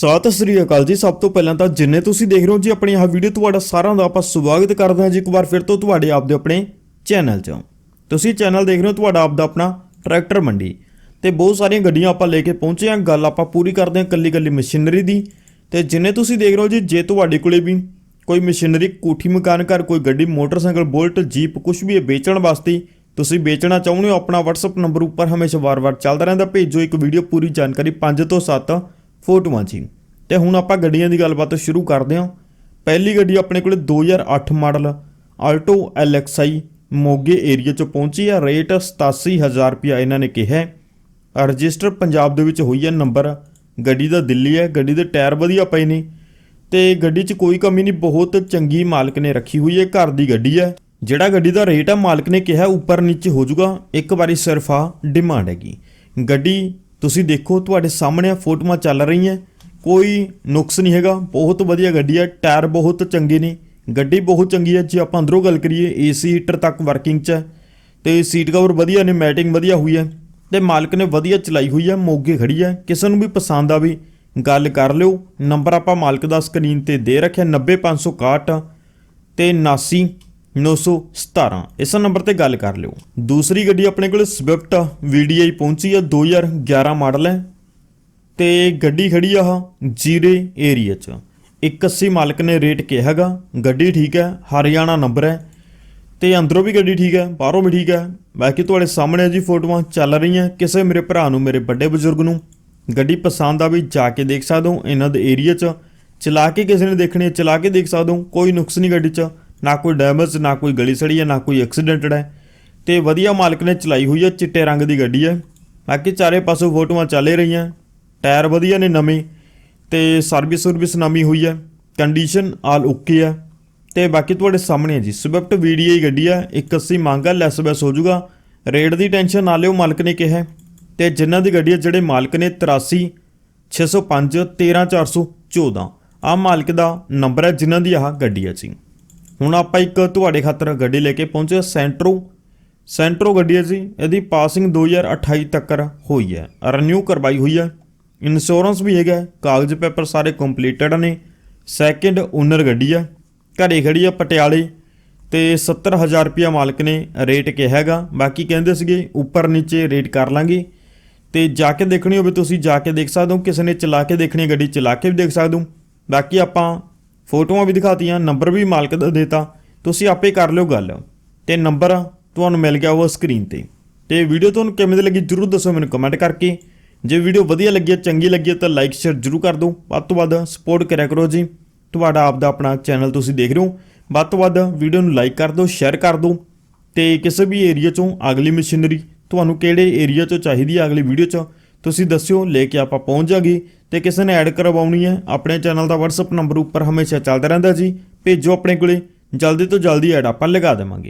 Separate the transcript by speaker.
Speaker 1: ਸਤਿ ਸ੍ਰੀ ਅਕਾਲ ਜੀ। ਸਭ ਤੋਂ ਪਹਿਲਾਂ ਤਾਂ ਜਿੰਨੇ ਤੁਸੀਂ ਦੇਖ ਰਹੇ ਹੋ ਜੀ, ਆਪਣੀ ਆਹ ਵੀਡੀਓ ਤੁਹਾਡਾ ਸਾਰਿਆਂ ਦਾ ਆਪਾਂ ਸਵਾਗਤ ਕਰਦੇ ਹਾਂ ਜੀ। ਇੱਕ ਵਾਰ ਫਿਰ ਤੋਂ ਤੁਹਾਡੇ ਆਪ ਦੇ ਆਪਣੇ ਚੈਨਲ 'ਚ। ਤੁਸੀਂ ਚੈਨਲ ਦੇਖ ਰਹੇ ਹੋ ਤੁਹਾਡਾ ਆਪ ਦਾ ਆਪਣਾ ਟਰੈਕਟਰ ਮੰਡੀ। ਤੇ ਬਹੁਤ ਸਾਰੀਆਂ ਗੱਡੀਆਂ ਆਪਾਂ ਲੈ ਕੇ ਪਹੁੰਚੇ ਹਾਂ। ਗੱਲ ਆਪਾਂ ਪੂਰੀ ਕਰਦੇ ਹਾਂ ਕੱਲੀ ਕੱਲੀ ਮਸ਼ੀਨਰੀ ਦੀ। ਤੇ ਜਿੰਨੇ ਤੁਸੀਂ ਦੇਖ ਰਹੇ ਹੋ ਜੀ, ਜੇ ਤੁਹਾਡੇ ਕੋਲੇ ਵੀ ਕੋਈ ਮਸ਼ੀਨਰੀ, ਕੋਠੀ ਮਕਾਨ ਘਰ, ਕੋਈ ਗੱਡੀ, ਮੋਟਰਸਾਈਕਲ, ਬੁਲਟ, ਜੀਪ ਕੁਝ ਵੀ ਹੈ ਵੇਚਣ ਵਾਸਤੇ, ਤੁਸੀਂ ਵੇਚਣਾ ਚਾਹੁੰਦੇ ਹੋ, ਆਪਣਾ WhatsApp ਨੰਬਰ ਉੱਪਰ ਹਮੇਸ਼ਾ ਵਾਰ-ਵਾਰ ਚੱਲਦਾ ਰਹਿੰਦਾ। ਭੇਜੋ ਇੱਕ ਵੀਡੀਓ ਪੂਰੀ ਜਾਣਕਾਰੀ 5 ਤੋਂ 7 ਫੋਟੋਆਂ ਜੀ ਤੇ ਹੁਣ ਆਪਾਂ ਗੱਡੀਆਂ ਦੀ ਗੱਲਬਾਤ ਸ਼ੁਰੂ ਕਰਦੇ ਹਾਂ। ਪਹਿਲੀ ਗੱਡੀ ਆਪਣੇ ਕੋਲੇ 2008 ਮਾਡਲ ਆਲਟੋ LXI ਮੋਗੇ ਏਰੀਆ ਚ ਪਹੁੰਚੀ ਆ। ਰੇਟ 87000 ਰੁਪਇਆ ਇਹਨਾਂ ਨੇ ਕਿਹਾ ਰਜਿਸਟਰ ਪੰਜਾਬ ਦੇ ਵਿੱਚ ਹੋਈ ਹੈ ਨੰਬਰ। ਗੱਡੀ ਦਾ ਦਿੱਲੀ ਹੈ। ਗੱਡੀ ਦੇ ਟਾਇਰ ਵਧੀਆ ਪਏ ਨੇ। ਤੇ ਗੱਡੀ 'ਚ ਕੋਈ ਕਮੀ ਨਹੀਂ। ਬਹੁਤ ਚੰਗੀ ਮਾਲਕ ਨੇ ਰੱਖੀ ਹੋਈ ਹੈ। ਘਰ ਦੀ ਗੱਡੀ ਹੈ। ਜਿਹੜਾ ਗੱਡੀ ਦਾ ਰੇਟ ਹੈ ਮਾਲਕ ਨੇ ਕਿਹਾ, ਉੱਪਰ ਨੀਚੇ ਹੋ ਜਾਊਗਾ। ਇੱਕ ਵਾਰੀ ਸਿਰਫ ਆ, ਡਿਮਾਂਡ ਹੈਗੀ। ਗੱਡੀ ਤੁਸੀਂ ਦੇਖੋ, ਤੁਹਾਡੇ ਸਾਹਮਣੇ ਆ ਫੋਟੋਆਂ ਚੱਲ ਰਹੀਆਂ। ਕੋਈ ਨੁਕਸ ਨਹੀਂ ਹੈਗਾ। ਬਹੁਤ ਵਧੀਆ ਗੱਡੀ ਹੈ ਟਾਇਰ ਬਹੁਤ ਚੰਗੇ ਨੇ। ਗੱਡੀ ਬਹੁਤ ਚੰਗੀ ਹੈ ਜੇ ਆਪਾਂ ਅੰਦਰੋਂ ਗੱਲ ਕਰੀਏ ਏਸੀ ਹੀਟਰ ਤੱਕ ਵਰਕਿੰਗ 'ਚ ਹੈ ਤੇ ਸੀਟ ਕਵਰ ਵਧੀਆ ਨੇ ਮੈਟਿੰਗ ਵਧੀਆ ਹੋਈ ਹੈ ਤੇ ਮਾਲਕ ਨੇ ਵਧੀਆ ਚਲਾਈ ਹੋਈ ਹੈ ਮੋਗੇ ਖੜੀ ਹੈ ਕਿਸੇ ਨੂੰ ਵੀ ਪਸੰਦ ਆਵੇ, ਗੱਲ ਕਰ ਲਿਓ। ਨੰਬਰ ਆਪਾਂ ਮਾਲਕ ਦਾ ਸਕਰੀਨ ਤੇ ਦੇ ਰੱਖਿਆ। 90561 ਤੇ 79917 ਇਸ ਨੰਬਰ ਤੇ ਗੱਲ ਕਰ ਲਿਓ। ਦੂਸਰੀ ਗੱਡੀ ਆਪਣੇ ਕੋਲ ਸਵਿਫਟ VDI ਪਹੁੰਚੀ ਹੈ 2011 ਮਾਡਲ ਹੈ ਤੇ ਗੱਡੀ ਖੜੀ ਆ ਆਹ ਜੀਰੇ ਏਰੀਆ 'ਚ। 81 ਮਾਲਕ ਨੇ ਰੇਟ ਕਿਹਾ ਹੈਗਾ ਗੱਡੀ ਠੀਕ ਹੈ, ਹਰਿਆਣਾ ਨੰਬਰ ਹੈ ਤੇ ਅੰਦਰੋਂ ਵੀ ਗੱਡੀ ਠੀਕ ਹੈ, ਬਾਹਰੋਂ ਵੀ ਠੀਕ ਹੈ। ਬਾਕੀ ਤੁਹਾਡੇ ਸਾਹਮਣੇ ਜੀ ਫੋਟੋਆਂ ਚੱਲ ਰਹੀਆਂ, ਕਿਸੇ ਮੇਰੇ ਭਰਾ ਨੂੰ, ਮੇਰੇ ਵੱਡੇ ਬਜ਼ੁਰਗ ਨੂੰ। ਗੱਡੀ ਪਸੰਦ ਆ ਵੀ ਜਾ ਕੇ ਦੇਖ ਸਕਦੇ ਹੋ, ਇਹਨਾਂ ਦੇ ਏਰੀਆ 'ਚ। ਚਲਾ ਕੇ ਕਿਸੇ ਨੇ ਦੇਖਣੀ ਚਲਾ ਕੇ ਦੇਖ ਸਕਦੇ ਹੋ, ਕੋਈ ਨੁਕਸ ਨਹੀਂ ਗੱਡੀ 'ਚ। ਨਾ ਕੋਈ ਡੈਮੇਜ ਨਾ ਕੋਈ ਗਲੀ ਸੜੀ ਹੈ, ਨਾ ਕੋਈ ਐਕਸੀਡੈਂਟਡ ਹੈ। ਤੇ ਵਧੀਆ ਮਾਲਕ ਨੇ ਚਲਾਈ ਹੋਈ ਹੈ, ਚਿੱਟੇ ਰੰਗ ਦੀ ਗੱਡੀ ਹੈ। ਬਾਕੀ ਚਾਰੇ ਪਾਸੋਂ ਫੋਟੋਆਂ ਚੱਲੇ ਰਹੀਆਂ। ਟਾਇਰ ਵਧੀਆ ਨੇ ਨਵੇਂ ਤੇ ਸਰਵਿਸ ਸਰਵਿਸ ਨਵੀਂ ਹੋਈ ਹੈ। ਕੰਡੀਸ਼ਨ ਆਲ ਓਕੇ ਹੈ। ਤੇ ਬਾਕੀ ਤੁਹਾਡੇ ਸਾਹਮਣੇ ਹੈ ਜੀ ਸਵਿਫਟ VDI ਗੱਡੀ ਹੈ। 180 ਮੰਗਾ ਲੈਸ ਬੈਸ ਹੋ ਜਾਊਗਾ। ਰੇਟ ਦੀ ਟੈਨਸ਼ਨ ਨਾ ਲਿਓ, ਮਾਲਕ ਨੇ ਕਿਹਾ ਹੈ। ਤੇ ਜਿਨ੍ਹਾਂ ਦੀ ਗੱਡੀ ਹੈ, ਜਿਹੜੇ ਮਾਲਕ ਨੇ 83 605 13414 ਆ ਮਾਲਕ ਦਾ ਨੰਬਰ ਹੈ, ਜਿਨ੍ਹਾਂ ਦੀ ਆਹ ਗੱਡੀ ਹੈ ਜੀ। ਹੁਣ ਆਪਾਂ ਇੱਕ ਤੁਹਾਡੇ ਖਾਤਰ ਗੱਡੀ ਲੈ ਕੇ ਪਹੁੰਚੇ ਸੈਂਟਰੋ। ਸੈਂਟਰੋ ਗੱਡੀ ਹੈ ਜੀ, ਇਹਦੀ ਪਾਸਿੰਗ 2028 ਤੱਕ ਹੋਈ ਹੈ ਰੀਨਿਊ ਕਰਵਾਈ ਹੋਈ ਹੈ। ਇੰਸ਼ੋਰੈਂਸ ਵੀ ਹੈਗਾ, ਕਾਗਜ਼ ਪੇਪਰ ਸਾਰੇ ਕੰਪਲੀਟਡ ਨੇ। ਸੈਕਿੰਡ ਓਨਰ ਗੱਡੀ ਆ ਘਰੇ ਖੜੀ ਆ ਪਟਿਆਲੇ, ਤੇ 70000 ਰੁਪਿਆ ਮਾਲਕ ਨੇ ਰੇਟ ਕਿਹਾ ਹੈਗਾ। ਬਾਕੀ ਕਹਿੰਦੇ ਸੀਗੇ, ਉੱਪਰ ਨੀਚੇ ਰੇਟ ਕਰ ਲਾਂਗੇ। ਤੇ ਜਾ ਕੇ ਦੇਖਣੀ ਹੋਵੇ, ਤੁਸੀਂ ਜਾ ਕੇ ਦੇਖ ਸਕਦੇ ਹੋ, ਕਿਸੇ ਨੇ ਚਲਾ ਕੇ ਦੇਖਣੀ ਗੱਡੀ ਚਲਾ ਕੇ ਵੀ ਦੇਖ ਸਕਦੇ ਹੋ। ਬਾਕੀ ਆਪਾਂ ਫੋਟੋਆਂ ਵੀ ਦਿਖਾਤੀਆਂ, ਨੰਬਰ ਵੀ ਮਾਲਕ ਦਾ ਦੇਤਾ। ਤੁਸੀਂ ਆਪੇ ਕਰ ਲਿਓ ਗੱਲ। ਤੇ ਨੰਬਰ ਤੁਹਾਨੂੰ ਮਿਲ ਗਿਆ ਉਹ ਸਕਰੀਨ ਤੇ। ਤੇ ਵੀਡੀਓ ਤੁਹਾਨੂੰ ਕਿਵੇਂ ਦੀ ਲੱਗੀ ਜਰੂਰ ਦੱਸੋ ਮੈਨੂੰ ਕਮੈਂਟ ਕਰਕੇ। ਜੇ ਵੀਡੀਓ ਵਧੀਆ ਲੱਗੀ ਹੈ ਚੰਗੀ ਲੱਗੀ ਹੈ ਤਾਂ ਲਾਈਕ ਸ਼ੇਅਰ ਜਰੂਰ ਕਰ ਦਿਓ। ਵੱਧ ਤੋਂ ਵੱਧ ਸਪੋਰਟ ਕਰਿਆ ਕਰੋ ਜੀ। ਤੁਹਾਡਾ ਆਪਦਾ ਆਪਣਾ ਚੈਨਲ ਤੁਸੀਂ ਦੇਖ ਰਹੇ ਹੋ। ਵੱਧ ਤੋਂ ਵੱਧ ਵੀਡੀਓ ਨੂੰ ਲਾਈਕ ਕਰ ਦਿਓ ਸ਼ੇਅਰ ਕਰ ਦਿਓ। ਤੇ ਕਿਸੇ ਵੀ ਏਰੀਆ ਚੋਂ ਅਗਲੀ ਮਸ਼ੀਨਰੀ ਤੁਹਾਨੂੰ ਕਿਹੜੇ ਏਰੀਆ ਚੋਂ ਚਾਹੀਦੀ ਹੈ ਅਗਲੀ ਵੀਡੀਓ ਚ ਤੁਸੀਂ ਦੱਸਿਓ, ਲੈ ਕੇ ਆਪਾਂ ਪਹੁੰਚ ਜਾਗੇ। ਤੇ ਕਿਸੇ ਨੇ ਐਡ ਕਰਵਾਉਣੀ ਹੈ, ਆਪਣੇ ਚੈਨਲ ਦਾ WhatsApp ਨੰਬਰ ਉੱਪਰ ਹਮੇਸ਼ਾ ਚੱਲਦਾ ਰਹਿੰਦਾ ਜੀ। ਭੇਜੋ ਆਪਣੇ ਕੋਲੇ, ਜਲਦੀ ਤੋਂ ਜਲਦੀ ਐਡ ਆਪਾਂ ਲਗਾ ਦੇਵਾਂਗੇ।